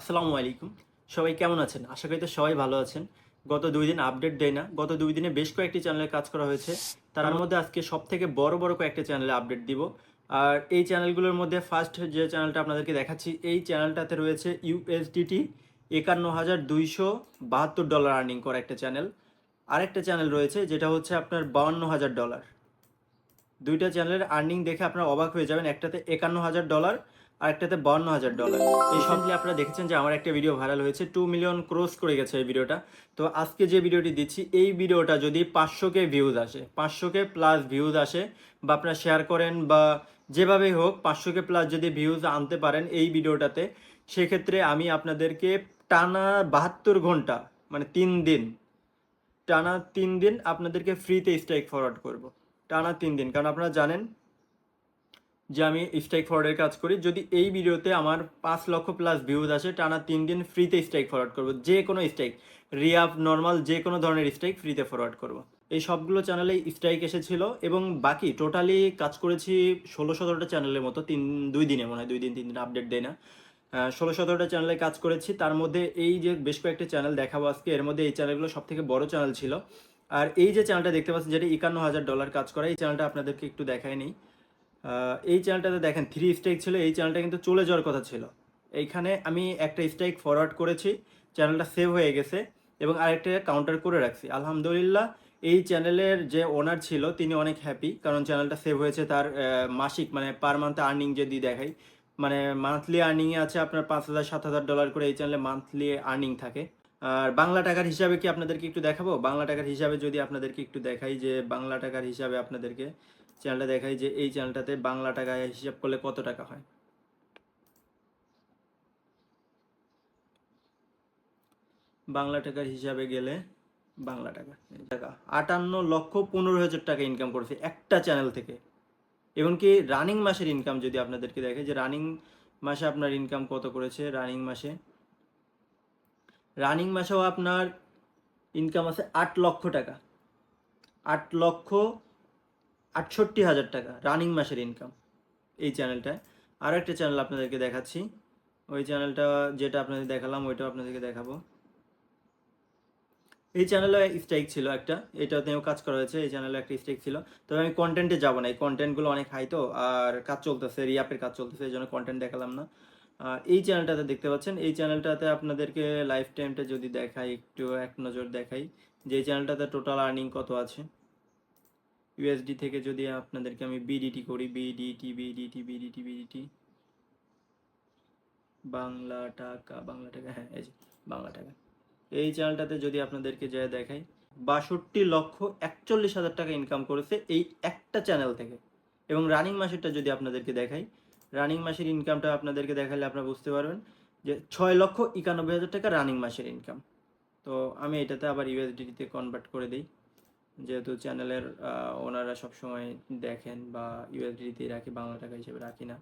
আসসালামু আলাইকুম। সবাই কেমন আছেন? আশা করি তো সবাই ভালো আছেন। গত দুই দিন আপডেট দেয় না। গত দুই দিনে বেশ কয়েকটি চ্যানেলে কাজ করা হয়েছে। তার মধ্যে আজকে সব থেকে বড় বড় কয়েকটি চ্যানেলে আপডেট দিব। আর এই চ্যানেলগুলোর মধ্যে ফার্স্ট যে চ্যানেলটা আপনাদেরকে দেখাচ্ছি এই চ্যানেলটাতে রয়েছে ইউএসডিটি একান্ন হাজার দুইশো বাহাত্তর ডলার আর্নিং করা একটা চ্যানেল আরেকটা চ্যানেল রয়েছে যেটা হচ্ছে আপনার বাউন্ন হাজার ডলার দুইটা চ্যানেলের আর্নিং দেখে আপনারা অবাক হয়ে যাবেন। একটাতে একান্ন হাজার ডলার আর একটাতে বান্ন হাজার ডলার এই সম্পর্কে আপনারা দেখেছেন যে আমার একটা ভিডিও ভাইরাল হয়েছে। টু মিলিয়ন ক্রস করে গেছে এই ভিডিওটা তো আজকে যে ভিডিওটি দিচ্ছি, এই ভিডিওটা যদি পাঁচশোকে ভিউজ আসে, পাঁচশোকে প্লাস ভিউজ আসে, বা আপনারা শেয়ার করেন বা যেভাবেই হোক পাঁচশোকে প্লাস যদি ভিউজ আনতে পারেন এই ভিডিওটাতে সেক্ষেত্রে আমি আপনাদেরকে টানা বাহাত্তর ঘণ্টা মানে তিন দিন, টানা তিন দিন আপনাদেরকে ফ্রিতে স্ট্রাইক ফরওয়ার্ড করব। টানা তিন দিন। কারণ আপনারা জানেন যে আমি স্ট্রাইক ফরওয়ার্ডের কাজ করি। যদি এই ভিডিওতে আমার পাঁচ লক্ষ প্লাস ভিউজ আসে, টানা তিন দিন ফ্রিতে স্ট্রাইক ফরওয়ার্ড করব। যে কোনো স্ট্রাইক রিয়াপ নর্মাল যে কোনো ধরনের স্ট্রাইক ফ্রিতে ফরওয়ার্ড করব। এই সবগুলো চ্যানেলে স্ট্রাইক এসেছিল এবং বাকি টোটালি কাজ করেছি ষোলো সতেরোটা চ্যানেলের মতো। তিন, দুই দিনে মনে হয়, দুই দিন, তিন দিন আপডেট দেয় না। ষোলো সতেরোটা চ্যানেলে কাজ করেছি। তার মধ্যে এই যে বেশ কয়েকটা চ্যানেল দেখাবো আজকে। এর মধ্যে এই চ্যানেলগুলো সব থেকে বড় চ্যানেল ছিল। আর এই যে চ্যানেলটা দেখতে পাচ্ছেন যেটা একান্ন হাজার ডলার কাজ করে এই চ্যানেলটা আপনাদেরকে একটু দেখাই আহ, এই চ্যানেলটাতে দেখেন থ্রি স্ট্রাইক ছিল এই চ্যানেলটা কিন্তু চলে যাওয়ার কথা ছিল। এইখানে আমি একটা স্ট্রাইক ফরওয়ার্ড করেছি চ্যানেলটা সেভ হয়ে গেছে এবং আরেকটা কাউন্টার করে রাখছি। আলহামদুলিল্লাহ এই চ্যানেলের যে ওনার ছিল তিনি অনেক হ্যাপি কারণ চ্যানেলটা সেভ হয়েছে তার মাসিক মানে পার মান্থ আর্নিং যদি দেখাই। মানে মান্থলি আর্নিংয়ে আছে আপনার পাঁচ হাজার সাত হাজার ডলার করে এই চ্যানেলে মান্থলি আর্নিং থাকে। আর বাংলা টাকার হিসাবে কি আপনাদেরকে একটু দেখাবো? বাংলা টাকার হিসাবে যদি আপনাদেরকে একটু দেখাই যে বাংলা টাকার হিসাবে আপনাদেরকে চ্যানেলটা দেখাই যে এই চ্যানেলটাতে বাংলা টাকায় হিসাব করলে কত টাকা হয়? বাংলা টাকার হিসাবে গেলে বাংলা টাকা টাকা। আটান্ন লক্ষ পনেরো হাজার টাকা ইনকাম করেছে একটা চ্যানেল থেকে। এমনকি রানিং মাসের ইনকাম যদি আপনাদেরকে দেখে যে রানিং মাসে আপনার ইনকাম কত করেছে? রানিং মাসে রানিং মাসেও আপনার ইনকাম আছে আট লক্ষ টাকা। আট লক্ষ আটষট্টি হাজার টাকা রানিং মাসের ইনকাম এই চ্যানেলটায় আর একটা চ্যানেল আপনাদেরকে দেখাচ্ছি। ওই চ্যানেলটা যেটা আপনাদের দেখালাম, ওইটাও আপনাদেরকে দেখাবো। এই চ্যানেলে স্ট্রাইক ছিল একটা, এটাতেও কাজ করা হয়েছে, এই চ্যানেলে একটা স্ট্রাইক ছিল। তবে আমি কন্টেন্টে যাব না, এই কন্টেন্টগুলো অনেক হাই তো, আর কাজ চলতেছে রিয়াপের কাজ চলতেছে, এই জন্য কন্টেন্ট দেখালাম না। এই চ্যানেলটাতে দেখতে পাচ্ছেন, এই চ্যানেলটাতে আপনাদেরকে লাইফ টাইমটা যদি দেখাই, একটু এক নজর দেখাই, যে চ্যানেলটাতে টোটাল আর্নিং কত আছে? ইউএসডি থেকে যদি আপনাদেরকে আমি বিডিটি করি BDT BDT BDT BDT Bangla টাকা বাংলা টাকা হ্যাঁ এই যে, বাংলা টাকা। এই চ্যানেলটাতে যদি আপনাদেরকে যা দেখাই, বাষট্টি লক্ষ একচল্লিশ হাজার টাকা ইনকাম করেছে এই একটা চ্যানেল থেকে। এবং রানিং মাসেরটা যদি আপনাদেরকে দেখাই রানিং মাসের ইনকামটা আপনাদেরকে দেখালে আপনারা বুঝতে পারবেন যে ছয় লক্ষ একানব্বই হাজার টাকা রানিং মাসের ইনকাম তো আমি এটাতে আবার ইউএসডিটিতে কনভার্ট করে দিই। যেহেতু চ্যানেলের ওনারা সবসময় দেখেন বা ইউএসডিটিতে রাখি, বাংলা টাকা হিসেবে রাখি না।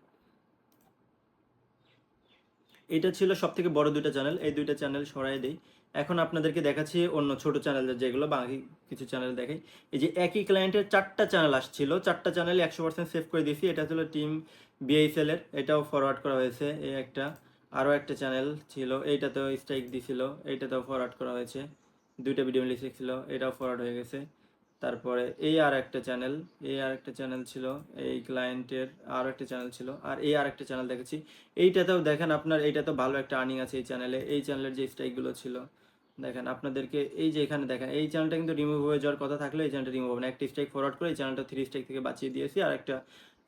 এটা ছিল সব থেকে বড় দুইটা চ্যানেল এই দুইটা চ্যানেল সরাই দেই। এখন আপনাদেরকে দেখাচ্ছি অন্য ছোট চ্যানেল যেগুলো, বাকি কিছু চ্যানেল দেখাই। এই যে একই ক্লায়েন্টের চারটা চ্যানেল আসছিল, চারটা চ্যানেল একশো পার্সেন্ট সেভ করে দিয়েছি। এটা ছিল টিম এর, এটাও ফরওয়ার্ড করা হয়েছে, এই একটা। আরও একটা চ্যানেল ছিল, এইটাতেও স্ট্রাইক দিছিল, এইটাতেও ফরওয়ার্ড করা হয়েছে। দুইটা ভিডিও মিলে ছিল এটাও ফরওয়ার্ড হয়ে গেছে। তারপরে এই আর একটা চ্যানেল এই আর একটা চ্যানেল ছিল, এই ক্লায়েন্টের আর একটা চ্যানেল ছিল, আর এই আর একটা চ্যানেল দেখেছি। এইটাতেও দেখেন আপনার এইটাতেও ভালো একটা আর্নিং আছে এই চ্যানেলে এই চ্যানেলের যে স্ট্রাইকগুলো ছিল, দেখেন আপনাদেরকে এই যে এখানে দেখেন, এই চ্যানেলটা কিন্তু রিমুভ হয়ে যাওয়ার কথা থাকলে এই চ্যানেলটা রিমুভ হবে না। একটা স্ট্রাইক ফরওয়ার্ড করে এই চ্যানেলটা থ্রি স্ট্রাইক থেকে বাঁচিয়ে দিয়েছি আর একটা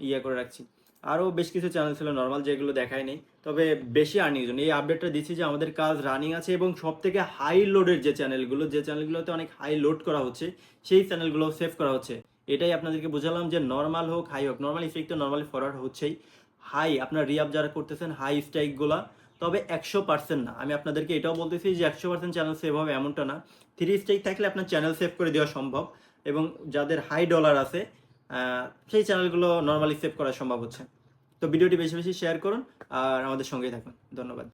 ইয়ে করে রাখছি। আরও বেশ কিছু চ্যানেল ছিল নর্মাল যেগুলো দেখাই নেই। তবে বেশি আর্নিং জন্য। এই আপডেটটা দিচ্ছি যে আমাদের কাজ রানিং আছে এবং সব থেকে হাই লোডের যে চ্যানেলগুলো যে চ্যানেলগুলোতে অনেক হাই লোড করা হচ্ছে, সেই চ্যানেলগুলো সেভ করা হচ্ছে। এটাই আপনাদেরকে বোঝালাম যে নর্মাল হোক হাই হোক নর্মাল স্ট্রাইক তো নর্মালি ফরওয়ার্ড হচ্ছেই। হাই আপনার রিয়াব যারা করতেছেন হাই স্ট্রাইকগুলো তবে একশো পার্সেন্ট না। আমি আপনাদেরকে এটাও বলতেছি যে একশো পার্সেন্ট চ্যানেল সেভ হবে এমনটা না। থ্রি স্ট্রাইক থাকলে আপনার চ্যানেল সেভ করে দেওয়া সম্ভব এবং যাদের হাই ডলার আছে সেই চ্যানেলগুলো নর্মালি সেভ করা সম্ভব হচ্ছে। তো ভিডিওটি বেশি বেশি শেয়ার করুন আর আমাদের সঙ্গেই থাকুন। ধন্যবাদ।